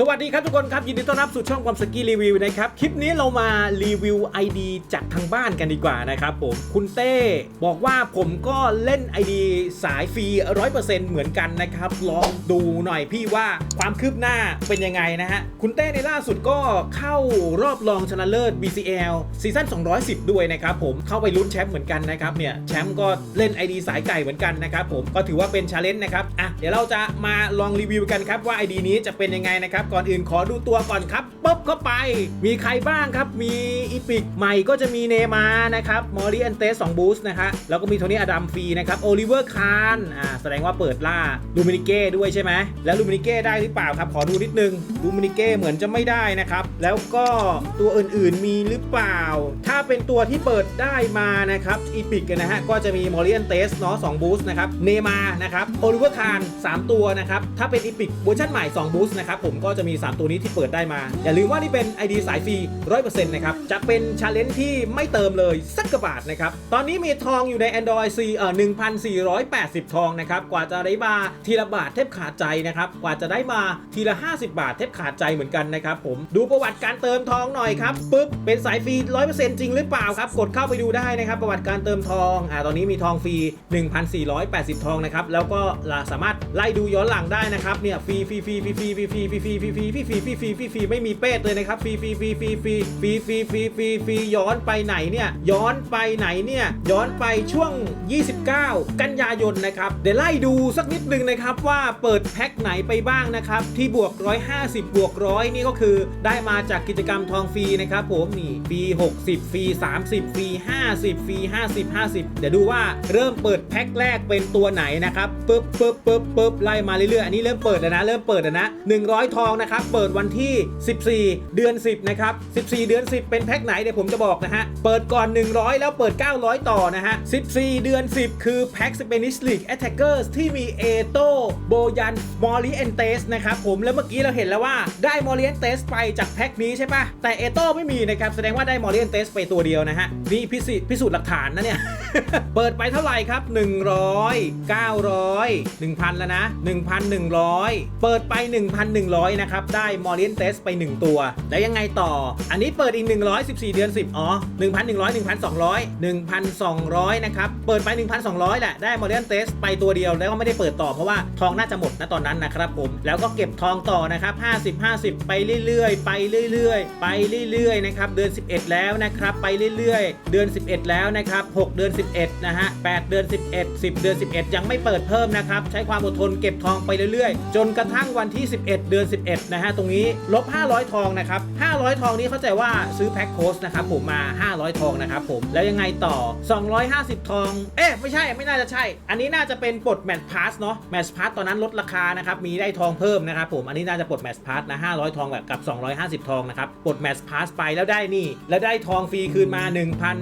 สวัสดีครับทุกคนครับ ยินดีต้อนรับสู่ช่องความสกีรีวิวนะครับ คลิปนี้เรามารีวิว ID จากทางบ้านกันดีกว่านะครับผมคุณเต้บอกว่าผมก็เล่น ID สายฟรี100%เหมือนกันนะครับ ลองดูหน่อยพี่ว่าความคืบหน้าเป็นยังไงนะฮะ คุณเต้ในล่าสุดก็เข้ารอบรองชนะเลิศ BCL ซีซั่น210 ด้วยนะครับผมเข้าไปลุ้นแชมป์เหมือนกันนะครับเนี่ยแชมป์ก็เล่น ID สายไก่เหมือนกันนะครับผมก็ถือว่าเป็นชาเลนจ์นะครับอะเดี๋ยวเราจะมาลองรีวิวกันครับว่า ID นี้จะเป็นยังไงนะครับก่อนอื่นขอดูตัวก่อนครับปุ๊บเข้าไป มีใครบ้างครับ มีอีพิกใหม่ก็จะมีเนมานะครับมอริอันเตส2บูสต์นะคะแล้วก็มีโทนี่อดัมฟรีนะครับโอลิเวอร์คานอ่าแสดงว่าเปิดล่าลูมินิเก้ด้วยใช่ไหมแล้วลูมินิเก้ได้หรือเปล่าครับ ขอดูนิดนึงลูมินิเก้เหมือนจะไม่ได้นะครับ แล้วก็ตัวอื่นๆมีหรือเปล่า ถ้าเป็นตัวที่เปิดได้มานะครับอีพิกนะฮะก็จะมีมอริอันเตสเนาะ2บูสต์นะครับเนมานะครับโอลิเวอร์คาน3ตัวนะครับถ้าเป็นอีพิกเวอร์ชันใหม่2บูสนะครับผมก็จะมี 3 ตัวนี้ที่เปิดได้มา อย่าลืมว่านี่เป็น ID สายฟรี100%นะครับ จะเป็นชาเลนจ์ที่ไม่เติมเลยสักกระบาทนะครับ ตอนนี้มีทองอยู่ใน Android C เอ่อ1,480 ทองนะครับ กว่าจะได้มาทีละบาทแทบขาดใจนะครับ กว่าจะได้มาทีละ 50 บาทแทบขาดใจเหมือนกันนะครับผมดูประวัติการเติมทองหน่อยครับปึ๊บเป็นสายฟรี100%จริงหรือเปล่าครับกดเข้าไปดูได้นะครับประวัติการเติมทองอ่าตอนนี้มีทองฟรี 1,480 ทองนะครับแล้วก็สามารถไล่ดูย้อนหลังได้นะครับเนี่ยฟรีฟรีฟรีฟรีฟรีฟรีฟรีฟรีรีฟรีฟรีฟรีฟรีฟรีฟรีฟรีฟรีไม่มีเป้เลยนะครับฟรีฟรีฟรีฟรีฟรีฟรีฟรีฟรีฟรีฟรีย้อนไปไหนเนี่ยย้อนไปไหนเนี่ยย้อนไปช่วง 29 กันยายนนะครับเดี๋ยวไล่ดูสักนิดนึงนะครับว่าเปิดแพ็คไหนไปบ้างนะครับที่บวก 150 บวกร้อยนี่ก็คือได้มาจากกิจกรรมทองฟรีนะครับผมนี่ฟรี60ฟรี30ฟรี50ฟรี50 50 เดี๋ยวดูว่าเริ่มเปิดแพ็คแรกเป็นตัวไหนนะครับปึ๊บปึ๊บปึ๊บปึ๊บไล่มาเรื่อยๆอันนี้เริ่มเปิดแล้วนะเริ่มเปิดแล้วนะ100 ทองนะครับ เปิดวันที่ 14 เดือน 10 นะครับ 14 เดือน 10 เป็นแพ็คไหนเดี๋ยวผมจะบอกนะฮะ เปิดก่อน 100 แล้วเปิด 900 ต่อนะฮะ 14 เดือน 10 คือแพ็ค Spanish League Attackers ที่มีเอโตโบยันมอริเอนเตสนะครับผมแล้วเมื่อกี้เราเห็นแล้วว่าได้มอริเอนเตสไปจากแพ็คนี้ใช่ปะแต่เอโตไม่มีนะครับ แสดงว่าได้มอริเอนเตสไปตัวเดียวนะฮะนี่พิสูจน์พิสูจน์หลักฐานนะเนี่ย เปิดไปเท่าไหร่ครับ 100 900 1,000 แล้วนะ 1,100 เปิดไป 1,100นะครับ ได้มอริเอนเตสไป 1 ตัว แล้วยังไงต่อ อันนี้เปิดอีก 114 เดือน 10 อ๋อ 1,100 1,200 1,200 นะครับ เปิดไป 1,200 แหละ ได้มอริเอนเตสไปตัวเดียว แล้วก็ไม่ได้เปิดต่อเพราะว่าทองน่าจะหมดนะตอนนั้นนะครับผม แล้วก็เก็บทองต่อนะครับ 50 50 ไปเรื่อยๆ ไปเรื่อยๆ ไปเรื่อยๆ นะครับ เดือน 11 แล้วนะครับ ไปเรื่อยๆ เดือน 11 แล้วนะครับ 6 เดือน 11 นะฮะ 8 เดือน 11 10 เดือน 11 ยังไม่เปิดเพิ่มนะครับ ใช้ความอดทนเก็บทองไปเรื่อยๆ จนกระทั่งวันที่ 11 เดือน 11นะฮะตรงนี้ลบ 500 ทองนะครับ 500 ทองนี้เข้าใจว่าซื้อแพ็คโค้ชนะครับผมมา 500 ทองนะครับผมแล้วยังไงต่อ 250 ทอง เอ๊ะไม่ใช่ไม่น่าจะใช่ อันนี้น่าจะเป็นปลดแมทพาสเนาะแมทพาสตอนนั้นลดราคานะครับมีได้ทองเพิ่มนะครับผมอันนี้น่าจะปลดแมทพาสนะ500 ทองแบบกับ 250 ทองนะครับปลดแมทพาสไปแล้วได้นี่ แล้วได้ทองฟรีคืนมา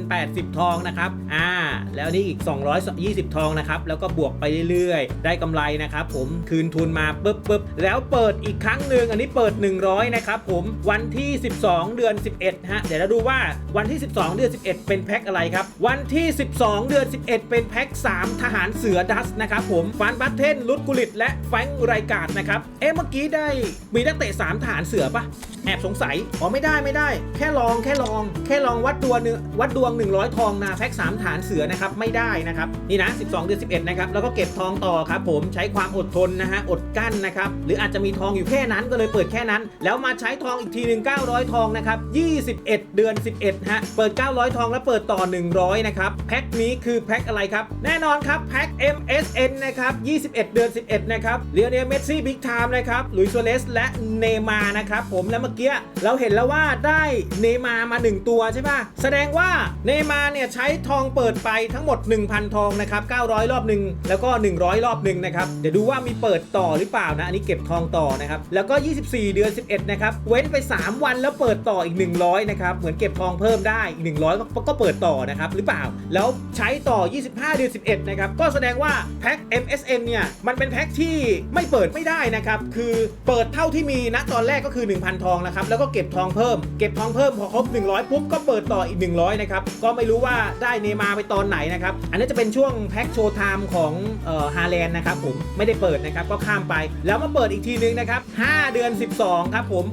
1,080 ทองนะครับอ่าแล้วนี่อีก 220 ทองนะครับแล้วก็บวกไปเรื่อยๆ ได้กำไรนะครับผมคืนทุนมาปุ๊บปุ๊บแล้วเปิดอีกครั้งหนึ่งอันนี้เปิด 100 นะครับผมวันที่ 12 เดือน 11 ฮะ เดี๋ยวเราดูว่าวันที่ 12 เดือน 11 เป็นแพ็คอะไรครับ วันที่ 12 เดือน 11 เป็นแพ็ค 3 ทหารเสือดัสนะครับผมฟันบัตเทนลุดกุลิต และแฟงไรกาดนะครับ เอ๊ะเมื่อกี้ได้มีนักเตะ 3 ทหารเสือปะแอบสงสัย อ๋อไม่ได้ไม่ได้ แค่ลองแค่ลอง แค่ลองวัดดวงเนื้อวัดดวง 100 ทองนาแพ็ค 3 ฐานเสือนะครับ ไม่ได้นะครับ นี่นะ 12 เดือน 11 นะครับ แล้วก็เก็บทองต่อครับผมใช้ความอดทนนะฮะ อดกั้นนะครับ หรืออาจจะมีทองอยู่แค่นั้นก็เลยเปิดแค่นั้น แล้วมาใช้ทองอีกทีหนึ่ง900 ทองนะครับ21 เดือน 11ฮะเปิด 900 ทองแล้วเปิดต่อ 100นะครับแพ็คนี้คือแพ็คอะไรครับแน่นอนครับแพ็ค MSN นะครับ21 เดือน 11นะครับเลียเนลเมสซี่บิ๊กไทม์นะครับลุยโซเลสและเนมานะครับผมแล้วเมื่อกี้เราเห็นแล้วว่าได้เนมามา 1 ตัวใช่ป่ะแสดงว่าเนมาเนี่ยใช้ทองเปิดไปทั้งหมด 1,000 ทองนะครับ900 รอบหนึ่งแล้วก็ 100 รอบหนึ่งนะครับเดี๋ยวดูว่ามีเปิดต่อหรือเปล่านะอันนี้เก็บทองต่อนะครับแล้วก็24 เดือน 11 นะครับ เว้นไป 3 วันแล้วเปิดต่ออีก 100 นะครับ เหมือนเก็บทองเพิ่มได้อีก 100 ก็ก็เปิดต่อนะครับ หรือเปล่า แล้วใช้ต่อ 25 เดือน 11 นะครับ ก็แสดงว่าแพ็ค MSN เนี่ย มันเป็นแพ็คที่ไม่เปิดไม่ได้นะครับ คือเปิดเท่าที่มีณตอนแรกก็คือ 1,000 ทองนะครับ แล้วก็เก็บทองเพิ่ม เก็บทองเพิ่มพอครบ 100 ปุ๊บก็เปิดต่ออีก 100 นะครับ ก็ไม่รู้ว่าได้เนมาไปตอนไหนนะครับ อันนี้จะเป็นช่วงแพ็คโชว์ไทม์ของเอ่อฮาแลนด์นะครับผม ไม่ได้เปิดนะครับ ก็ข้ามไป แล้วมาเปิดอีกทีนึงนะครับ5เดือน 12 ครับผม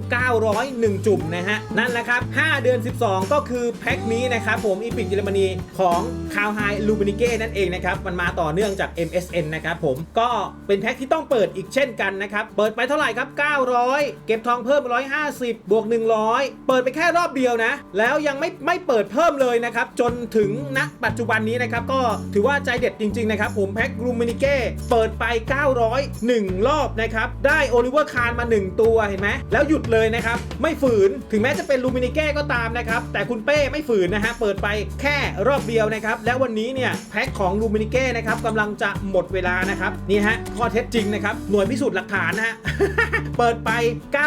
901 จุ่มนะฮะ นั่นแหละครับ 5 เดือน 12 ก็คือแพ็คนี้นะครับผมอีพิกเยอรมนีของคาวไฮลูบินิเก้นั่นเองนะครับ มันมาต่อเนื่องจาก MSN นะครับผมก็เป็นแพ็คที่ต้องเปิดอีกเช่นกันนะครับ เปิดไปเท่าไหร่ครับ 900 เก็บทองเพิ่ม 150 บวก 100 เปิดไปแค่รอบเดียวนะ แล้วยังไม่ไม่เปิดเพิ่มเลยนะครับ จนถึงณปัจจุบันนี้นะครับ ก็ถือว่าใจเด็ดจริง ๆ นะครับผมแพ็คลูมินิเก้เปิดไป 901 รอบนะครับ ได้โอลิเวอร์คาร์มา 1ตัวเห็นไหมแล้วหยุดเลยนะครับ ไม่ฝืนถึงแม้จะเป็นลูมินิเก้ก็ตามนะครับ แต่คุณเป้ไม่ฝืนนะฮะเปิดไปแค่รอบเดียวนะครับ แล้ววันนี้เนี่ยแพ็คของลูมินิเก้นะครับกำลังจะหมดเวลานะครับนี่ฮะข้อเท็จจริงนะครับหน่วยพิสูจน์หลักฐานนะฮะเปิดไป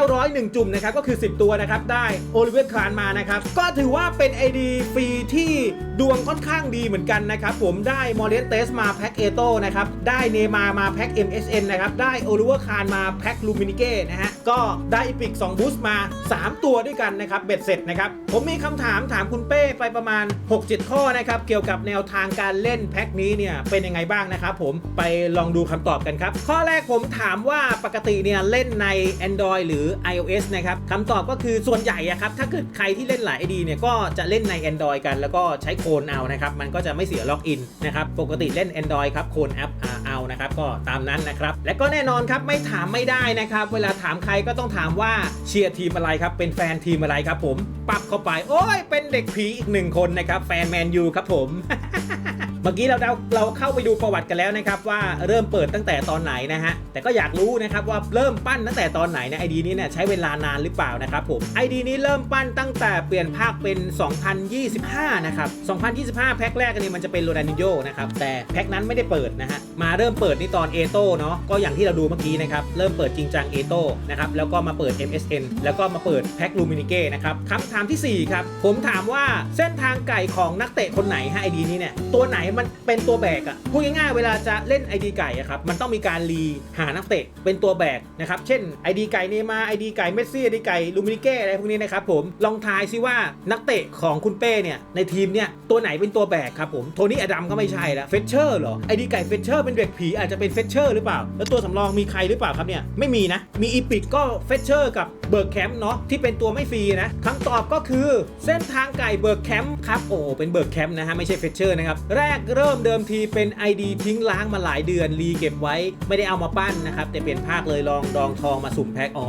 901 จุ่มนะครับก็คือ 10 ตัวนะครับได้โอลิเวอร์คลานมานะครับก็ถือว่าเป็น ID ฟรีที่ดวงค่อนข้างดีเหมือนกันนะครับผมได้มอร์เ t เตสมาแพ็คเอโต้นะครับได้เนมามาแพ็ค MSN นะครับได้โอลิเวอร์คลานมาแพ็คลูมินิเก้นะฮะก็ได้อีพิก2บูสต์มา 3 ตัวด้วยกันนะครับเบ็ดเสร็จนะครับ ผมมีคำถามถามคุณเป้ไปประมาณ 6-7 ข้อนะครับ เกี่ยวกับแนวทางการเล่นแพ็คนี้เนี่ยเป็นยังไงบ้างนะครับผมไปลองดูคำตอบกันครับ ข้อแรกผมถามว่าปกติเนี่ยเล่นใน Android หรือ iOS นะครับคำตอบก็คือส่วนใหญ่อะครับถ้าเกิดใครที่เล่นหลาย ID เนี่ยก็จะเล่นใน Android กัน แล้วก็ใช้โคนเอานะครับมันก็จะไม่เสียล็อกอินนะครับปกติเล่น Android ครับโคนแอปเอานะครับก็ตามนั้นนะครับและก็แน่นอนครับไม่ถามไม่ได้นะครับเวลาถามใครก็ต้องถามว่าเชียร์ทีมอะไรครับ เป็นแฟนทีมอะไรครับผมปรับเข้าไป โอ้ย เป็นเด็กผีอีกหนึ่งคนนะครับ แฟนแมนยูครับผม มื่อกี้เราเราเราเข้าไปดูประวัติกันแล้วนะครับว่าเริ่มเปิดตั้งแต่ตอนไหนนะฮะแต่ก็อยากรู้นะครับว่าเริ่มปั้นตั้งแต่ตอนไหนนะไอดีนี้เนี่ยใช้เวลานานหรือเปล่านะครับผมไอดีนี้เริ่มปั้นตั้งแต่เปลี่ยนภาคเป็น 2025 นะครับ 2025 แพ็คแรกอันนี้มันจะเป็นโรนันดิโยนะครับแต่แพ็คนั้นไม่ได้เปิดนะฮะมาเริ่มเปิดนี่ตอนเอโต้เนาะก็อย่างที่เราดูเมื่อกี้นะครับเริ่มเปิดจริงจังเอโต้นะครับแล้วก็มาเปิด MSN แล้วก็มาเปิดแพ็คลูมินิเก้นะครับคำถามทีสี่4ครับผมถามว่าเส้นทางไก่ของนักเตะคนไหนฮะไอดีนี้เนี่ยตัวไหนมันเป็นตัวแบกอะพูดง่ายๆเวลาจะเล่น ID ไก่อะครับมันต้องมีการรีหานักเตะเป็นตัวแบกนะครับเช่น ID ไก่เนมา ID ไก่เมสซี่ ID ไก่ลูมินิเก้อะไรพวกนี้นะครับผมลองทายซิว่านักเตะของคุณเป้เนี่ยในทีมเนี่ยตัวไหนเป็นตัวแบกครับผมโทนี่อดัมก็ไม่ใช่ละเฟเชอร์เหรอ ID ไก่เฟเชอร์เป็นเด็กผีอาจจะเป็นเฟเชอร์หรือเปล่า แล้วตัวสำรองมีใครหรือเปล่าครับเนี่ยไม่มีนะมีอีพิกก็เฟเชอร์กับเบิร์กแคมป์เนาะที่เป็นตัวไม่ฟรีนะคำตอบก็คือเส้นทางไก่เบิร์กแคมป์ครับโอ้เป็นเบิร์กแคมป์นะฮะไม่ใช่เฟเชอร์นะครับแรกเริ่มเดิมทีเป็น ID ทิ้งล้างมาหลายเดือนรีเก็บไว้ ไม่ได้เอามาปั้นนะครับแต่เปลี่ยนภาคเลยลองดองทองมาสุ่มแพ็คอ๋อ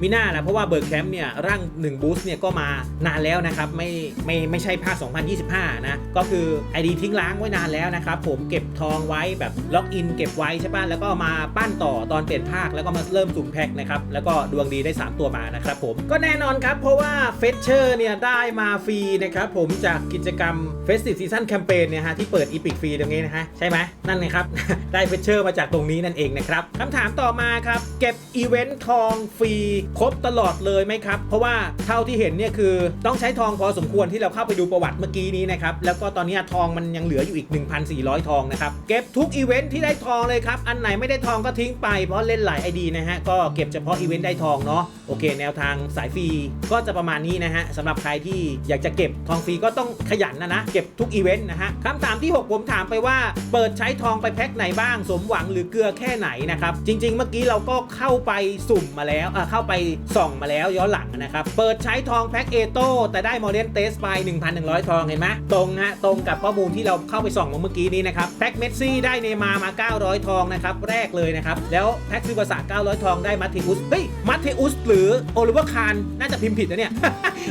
มีหน้านะเพราะว่าเบิร์กแคมป์เนี่ยร่าง1บูสต์เนี่ยก็มานานแล้วนะครับไม่ไม่ไม่ใช่ภาค 2025 นะก็คือ ID ทิ้งล้างไว้นานแล้วนะครับผมเก็บทองไว้แบบล็อกอินเก็บไว้ใช่ป่ะแล้วก็มาปั้นต่อตอนเปลี่ยนภาคแล้วก็มาเริ่มสุ่มแพ็คนะครับแล้วก็ดวงดีได้ 3 ตัวมานะครับผมก็แน่นอนครับเพราะว่าเฟสเชอร์เนี่ยได้มาฟรีนะครับผมจากกิจกรรม Festive Season Campaign เนี่ยฮะที่เปิดอีพิกฟรีตรงนี้นะฮะใช่ไหมนั่นเลยครับ ได้เฟเชอร์มาจากตรงนี้นั่นเองนะครับคำถามต่อมาครับ เก็บอีเวนต์ทองฟรีครบตลอดเลยไหมครับ เพราะว่าเท่าที่เห็นเนี่ยคือต้องใช้ทองพอสมควรที่เราเข้าไปดูประวัติเมื่อกี้นี้นะครับแล้วก็ตอนนี้ทองมันยังเหลืออยู่อีก 1,400 ทองนะครับเก็บทุกอีเวนต์ที่ได้ทองเลยครับอันไหนไม่ได้ทองก็ทิ้งไปเพราะเล่นหลายไอดีนะฮะก็เก็บเฉพาะอีเวนต์ได้ทองเนาะโอเค แนวทางสายฟรีก็จะประมาณนี้นะฮะสำหรับใครที่อยากจะเก็บทองฟรีก็ต้องขยันนะนะ เก็บทุกอีเวนต์นะฮะคำถามที่ 6 ผมถามไปว่า เปิดใช้ทองไปแพ็คไหนบ้าง สมหวังหรือเกลือแค่ไหนนะครับ จริง ๆ เมื่อกี้เราก็เข้าไปสุ่มมาแล้วเอ่อเข้าไปส่องมาแล้วย้อนหลังนะครับ เปิดใช้ทองแพ็คเอโต้แต่ได้โมเดลเตสไป 1,100 ทองเห็นไหมตรงฮะตรงกับข้อมูลที่เราเข้าไปส่องมาเมื่อกี้นี้นะครับแพ็คเมสซี่ได้เนมามา 900 ทองนะครับแรกเลยนะครับแล้วแพ็คซิบาสะ900 ทองได้มัตเทอุสเฮ้ยมัตเทอุสหรือโอลิเวอร์คารน่าจะพิมพ์ผิดนะเนี่ย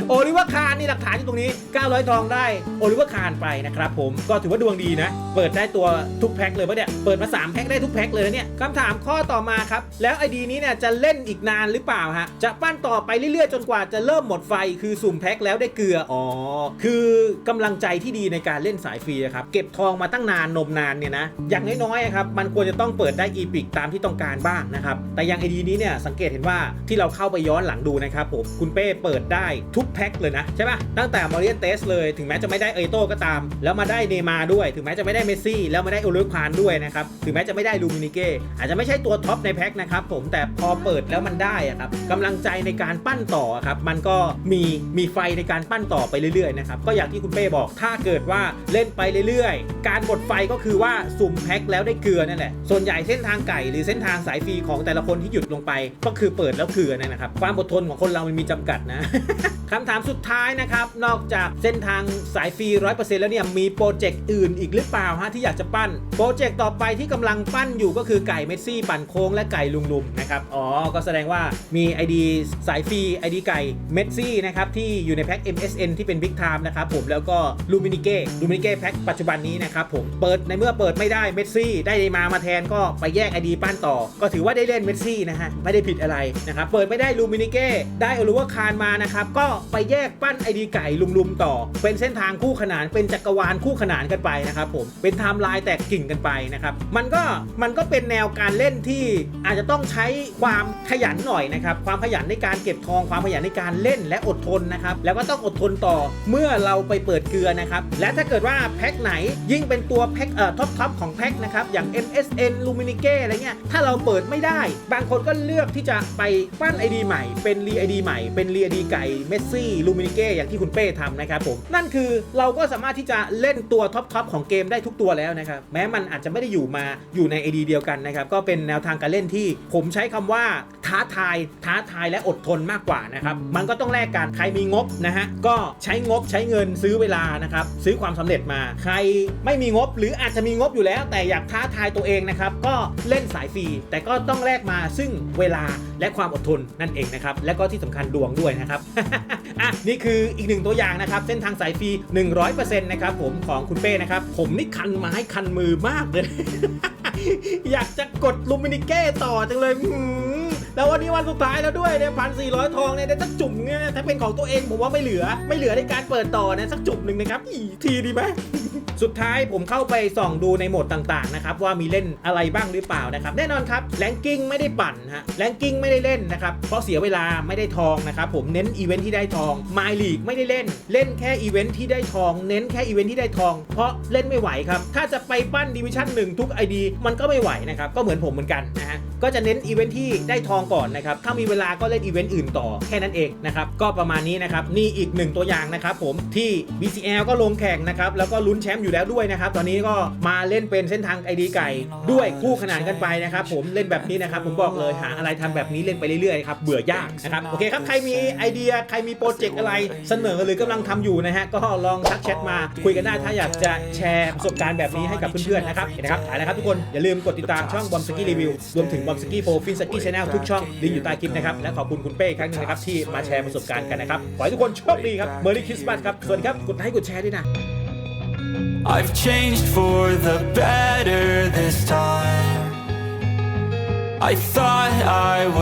โอลิวอร์คารนี่หลักฐานอยู่ตรงนี้ 900 ทองได้ โอลิวอร์คารไปนะครับผม ก็ถือว่าดวงดีนะ เปิดได้ตัวทุกแพ็คเลยปะเนี่ย เปิดมา 3 แพ็คได้ทุกแพ็คเลยนะเนี่ยคำถามข้อต่อมาครับ แล้วไอดีนี้เนี่ยจะเล่นอีกนานหรือเปล่าฮะ จะปั้นต่อไปเรื่อยๆ จนกว่าจะเริ่มหมดไฟ คือสุ่มแพ็คแล้วได้เกลือ อ๋อ คือกำลังใจที่ดีในการเล่นสายฟรีครับ เก็บทองมาตั้งนานนมนานเนี่ยนะ อย่างน้อยๆครับ มันควรจะต้องเปิดได้อีพิกตามที่ต้องการบ้างนะครับ แต่อยังไอดีนี้เนี่ยสังเกตเห็นว่าที่เราเข้าไปย้อนหลังดูนะครับผม คุณเป้เปิดได้ทุกกแพ็คเลยนะ ใช่ปะตั้งแต่มาเรียนเตสเลยถึงแม้จะไม่ได้เอโต้ก็ตาม แล้วมาได้เนยมาด้วย ถึงแม้จะไม่ได้เมสซี่ แล้วมาได้โอลิฟพานด้วยนะครับ ถึงแม้จะไม่ได้ลูมินิเก้อาจจะไม่ใช่ตัวท็อปในแพ็คนะครับผมแต่พอเปิดแล้วมันได้อะครับกำลังใจในการปั้นต่อครับมันก็มีมีไฟในการปั้นต่อไปเรื่อยๆนะครับก็อย่างที่คุณเป้บอกถ้าเกิดว่าเล่นไปเรื่อยๆ การหมดไฟก็คือว่าสุ่มแพ็คแล้วได้เกลือนั่นแหละส่วนใหญ่เส้นทางไก่หรือเส้นทางสายฟรีของแต่ละคนที่หยุดลงไป ก็คือเปิดแล้วเกลือนั่นนะครับความอดทนของคนเรามันมีจำกัดนะคำถามสุดท้ายนะครับ นอกจากเส้นทางสายฟรี 100%แล้วเนี่ยมีโปรเจกต์อื่นอีกหรือเปล่าฮะที่อยากจะปั้น โปรเจกต์ต่อไปที่กำลังปั้นอยู่ก็คือไก่เมสซี่ปั่นโค้งและไก่ลุงลุมนะครับ อ๋อ ก็แสดงว่ามี ID สายฟรี ID ไก่เมสซี่นะครับที่อยู่ในแพ็ค MSN ที่เป็น Big Time นะครับผมแล้วก็ลูมินิเก้ลูมินิเก้แพ็คปัจจุบันนี้นะครับผมเปิดในเมื่อเปิดไม่ได้เมสซี่ได้มามาแทนก็ไปแยก ID ปั้นต่อ ก็ถือว่าได้เล่นเมสซี่นะฮะไม่ได้ผิดอะไรนะครับเปิดไม่ได้ลูมินิเก้ได้อลูวาคารมานะครับก็ไปแยกปั้น ID ไก่ลุมๆต่อ เป็นเส้นทางคู่ขนานเป็นจักรวาลคู่ขนานกันไปนะครับผมเป็นไทม์ไลน์แตกกิ่งกันไปนะครับมันก็มันก็เป็นแนวการเล่นที่อาจจะต้องใช้ความขยันหน่อยนะครับความขยันในการเก็บทองความขยันในการเล่นและอดทนนะครับแล้วก็ต้องอดทนต่อเมื่อเราไปเปิดเกลือนะครับและถ้าเกิดว่าแพ็คไหนยิ่งเป็นตัวแพ็คเอ่อท็อปท็อปของแพ็คนะครับอย่าง MSN l u m i n i q u e อะไรเงี้ยถ้าเราเปิดไม่ได้ บางคนก็เลือกที่จะไปปั้น ID ใหม่เป็นรี ID ใหม่เป็นรี ID ไก่เมสซี่ลูมินิเก้อย่างที่คุณเป้ทำนะครับผมนั่นคือเราก็สามารถที่จะเล่นตัวท็อปทอปของเกมได้ทุกตัวแล้วนะครับแม้มันอาจจะไม่ได้อยู่มาอยู่ใน ID เดียวกันนะครับก็เป็นแนวทางการเล่นที่ผมใช้คำว่าท้าทายท้าทายและอดทนมากกว่านะครับมันก็ต้องแลกกันใครมีงบนะฮะก็ใช้งบใช้เงินซื้อเวลานะครับซื้อความสำเร็จมา ใครไม่มีงบหรืออาจจะมีงบอยู่แล้ว แต่อยากท้าทายตัวเองนะครับก็เล่นสายฟรีแต่ก็ต้องแลกมาซึ่งเวลาและความอดทนนั่นเองนะครับและก็ที่สำคัญดวงด้วยนะครับอะนี่คืออีกหนึ่งตัวอย่างนะครับ เส้นทางสายฟรี 100%นะครับผมของคุณเป้นะครับ ผมนี่คันไม้คันมือมากเลย อยากจะกดลูมินิเก้ต่อจังเลยแล้ววันนี้วันสุดท้ายแล้วด้วยเนี่ยพันสี่ร้อยทองเนี่ยได้สักจุ่มเนี่ยถ้าเป็นของตัวเองผมว่าไม่เหลือ ไม่เหลือในการเปิดต่อนะสักจุ่มหนึ่งนะครับอีทีดีไหม สุดท้ายผมเข้าไปส่องดูในโหมดต่างๆนะครับว่ามีเล่นอะไรบ้างหรือเปล่านะครับแน่นอนครับแรงกิ้งไม่ได้ปั่นฮะแรงกิ้งไม่ได้เล่นนะครับเพราะเสียเวลาไม่ได้ทองนะครับผมเน้นอีเวนท์ที่ได้ทองไมลีกไม่ได้เล่น เล่นแค่อีเวนท์ที่ได้ทอง เน้นแค่อีเวนท์ที่ได้ทอง เพราะเล่นไม่ไหวครับถ้าจะไปปั้นดิวิชั่นหนึ่งทุก ID มันก็ไม่ไหวนะครับก็เหมือนผมเหมือนกันนะฮะก็จะเน้นอีเวนท์ที่ได้ทองก่อนนะครับถ้ามีเวลาก็เล่นอีเวนต์อื่นต่อแค่นั้นเองนะครับก็ประมาณนี้นะครับนี่อีกหนึ่งตัวอย่างนะครับผมที่ BCL ก็ลงแข่งนะครับแล้วก็ลุ้นแชมป์อยู่แล้วด้วยนะครับ ตอนนี้ก็มาเล่นเป็นเส้นทางไอดีไก่ด้วยคู่ขนานกันไปนะครับผมเล่นแบบนี้นะครับผมบอกเลยหาอะไรทำแบบนี้เล่นไปเรื่อยๆครับเบื่อยากนะครับโอเคครับใครมีไอเดียใครมีโปรเจกต์อะไรเสนอหรือกำลังทำอยู่นะฮะก็ลองทักแชทมาคุยกันได้ถ้าอยากจะแชร์ประสบการณ์แบบนี้ให้กับเพื่อนๆนะครับนะครับถ่ายแล้วครับทุกคนอย่าลืมกดติดตามช่องบอมสกี้รีวิวรวมถึงบอมสกี้โฟฟินสกี้ชาแนลทุกช่องลิงก์อยู่ใต้คลิปนะครับและขอบคุณคุณเป้อีกครั้งนึงนะครับที่มาแชร์ประสบการณ์กันนะครับขอให้ทุกคนโชคดีครับเมอร์รี่คริสต์มาสครับสวัสดีครับกดไลค์กดแชร์ด้วยนะ I've changed for the better this time. I thought I was.